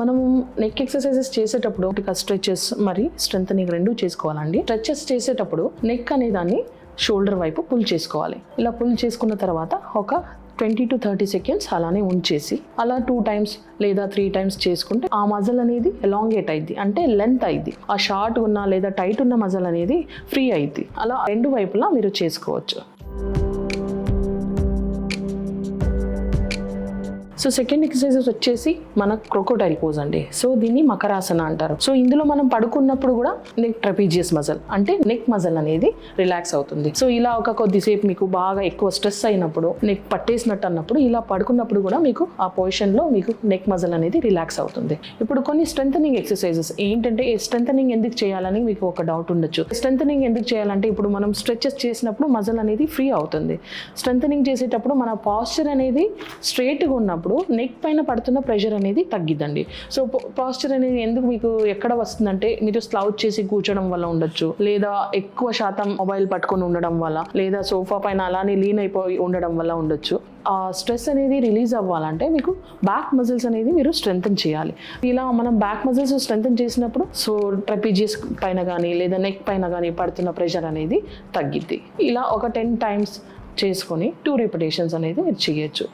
మనం neck exercises చేసేటప్పుడు stretches మరి స్ట్రెంగ్ రెండు చేసుకోవాలండి. స్ట్రెచెస్ చేసేటప్పుడు నెక్ అనే దాన్ని షోల్డర్ వైపు పుల్ చేసుకోవాలి. ఇలా పుల్ చేసుకున్న తర్వాత ఒక ట్వంటీ టు థర్టీ సెకండ్స్ అలానే ఉంచేసి అలా టూ టైమ్స్ లేదా త్రీ టైమ్స్ చేసుకుంటే ఆ మజల్ అనేది ఎలాంగేట్ అయింది అంటే లెంత్ అయింది ఆ షార్ట్ ఉన్న లేదా టైట్ ఉన్న మజల్ అనేది ఫ్రీ అయింది అలా రెండు వైపులా మీరు చేసుకోవచ్చు. సో సెకండ్ ఎక్సర్సైజెస్ వచ్చేసి మన క్రొకోటైల్ పోజ్ అండి. సో దీన్ని మకరాసన అంటారు. సో ఇందులో మనం పడుకున్నప్పుడు కూడా నెక్ ట్రపీజియస్ మజల్ అంటే నెక్ మజల్ అనేది రిలాక్స్ అవుతుంది. సో ఇలా ఒక కొద్దిసేపు మీకు బాగా ఎక్కువ స్ట్రెస్ అయినప్పుడు నెక్ పట్టేసినట్టు అన్నప్పుడు ఇలా పడుకున్నప్పుడు కూడా మీకు ఆ పొజిషన్లో మీకు నెక్ మజల్ అనేది రిలాక్స్ అవుతుంది. ఇప్పుడు కొన్ని స్ట్రెంథనింగ్ ఎక్సర్సైజెస్ ఏంటంటే స్ట్రెంథనింగ్ ఎందుకు చేయాలని మీకు ఒక డౌట్ ఉండొచ్చు. స్ట్రెంథనింగ్ ఎందుకు చేయాలంటే ఇప్పుడు మనం స్ట్రెచెస్ చేసినప్పుడు మజల్ అనేది ఫ్రీ అవుతుంది. స్ట్రెంథనింగ్ చేసేటప్పుడు మన పాస్చర్ అనేది స్ట్రైట్గా ఉన్నప్పుడు నెక్ పైన పడుతున్న ప్రెషర్ అనేది తగ్గిద్దండి. సో పాస్చర్ అనేది ఎందుకు మీకు ఎక్కడ వస్తుందంటే మీరు స్లౌట్ చేసి కూర్చోడం వల్ల ఉండొచ్చు. లేదా ఎక్కువ శాతం మొబైల్ పట్టుకొని ఉండడం వల్ల లేదా సోఫా పైన అలానే లీన్ అయిపోయి ఉండడం వల్ల ఉండొచ్చు. ఆ స్ట్రెస్ అనేది రిలీజ్ అవ్వాలంటే మీకు బ్యాక్ మజిల్స్ అనేది మీరు స్ట్రెంగ్తన్ చేయాలి. ఇలా మనం బ్యాక్ మజిల్స్ స్ట్రెంగ్తన్ చేసినప్పుడు సో ట్రపీజియస్ పైన కానీ లేదా నెక్ పైన కానీ పడుతున్న ప్రెషర్ అనేది తగ్గిద్ది. ఇలా ఒక టెన్ టైమ్స్ చేసుకొని టూ రిపిటేషన్స్ అనేది మీరు చేయొచ్చు.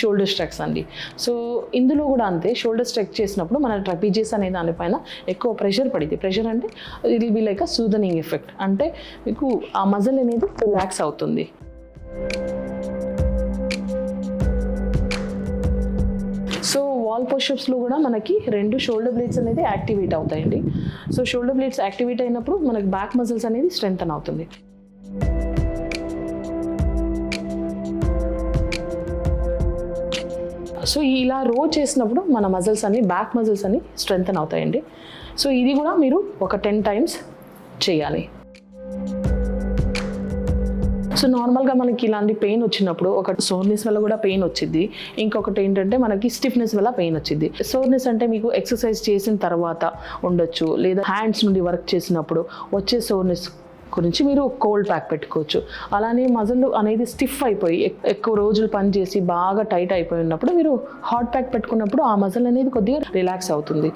షోల్డర్ స్ట్రెక్స్ అండి. సో ఇందులో కూడా అంతే షోల్డర్ స్ట్రెక్ చేసినప్పుడు మన ట్రపీజెస్ అనే దానిపైన ఎక్కువ ప్రెషర్ పడింది ప్రెషర్ అంటే it will be like a soothing effect అంటే మీకు ఆ మజల్ అనేది రిలాక్స్ అవుతుంది. సో వాల్ పోషప్స్లో కూడా మనకి రెండు షోల్డర్ బ్లేడ్స్ అనేది యాక్టివేట్ అవుతాయండి. సో షోల్డర్ బ్లేడ్స్ యాక్టివేట్ అయినప్పుడు మనకి బ్యాక్ మజిల్స్ అనేది స్ట్రెంగ్తన్ అవుతుంది. సో ఇలా రో చేసినప్పుడు మన మజిల్స్ అన్ని బ్యాక్ మజిల్స్ అన్ని స్ట్రెంగ్తన్ అవుతాయండి. సో ఇది కూడా మీరు ఒక టెన్ టైమ్స్ చేయాలి. సో నార్మల్గా మనకి ఇలాంటి పెయిన్ వచ్చినప్పుడు ఒక సోర్నెస్ వల్ల కూడా పెయిన్ వచ్చింది ఇంకొకటి ఏంటంటే మనకి స్టిఫ్నెస్ వల్ల పెయిన్ వచ్చింది సోర్నెస్ అంటే మీకు ఎక్సర్సైజ్ చేసిన తర్వాత ఉండొచ్చు. లేదా హ్యాండ్స్ నుండి వర్క్ చేసినప్పుడు వచ్చే సోర్నెస్ గురించి మీరు కోల్డ్ ప్యాక్ పెట్టుకోవచ్చు. అలానే మజిల్ అనేది స్టిఫ్ అయిపోయి ఎక్కువ రోజులు పని చేసి బాగా టైట్ అయిపోయి ఉన్నప్పుడు మీరు హాట్ ప్యాక్ పెట్టుకున్నప్పుడు ఆ మజిల్ అనేది కొద్దిగా రిలాక్స్ అవుతుంది.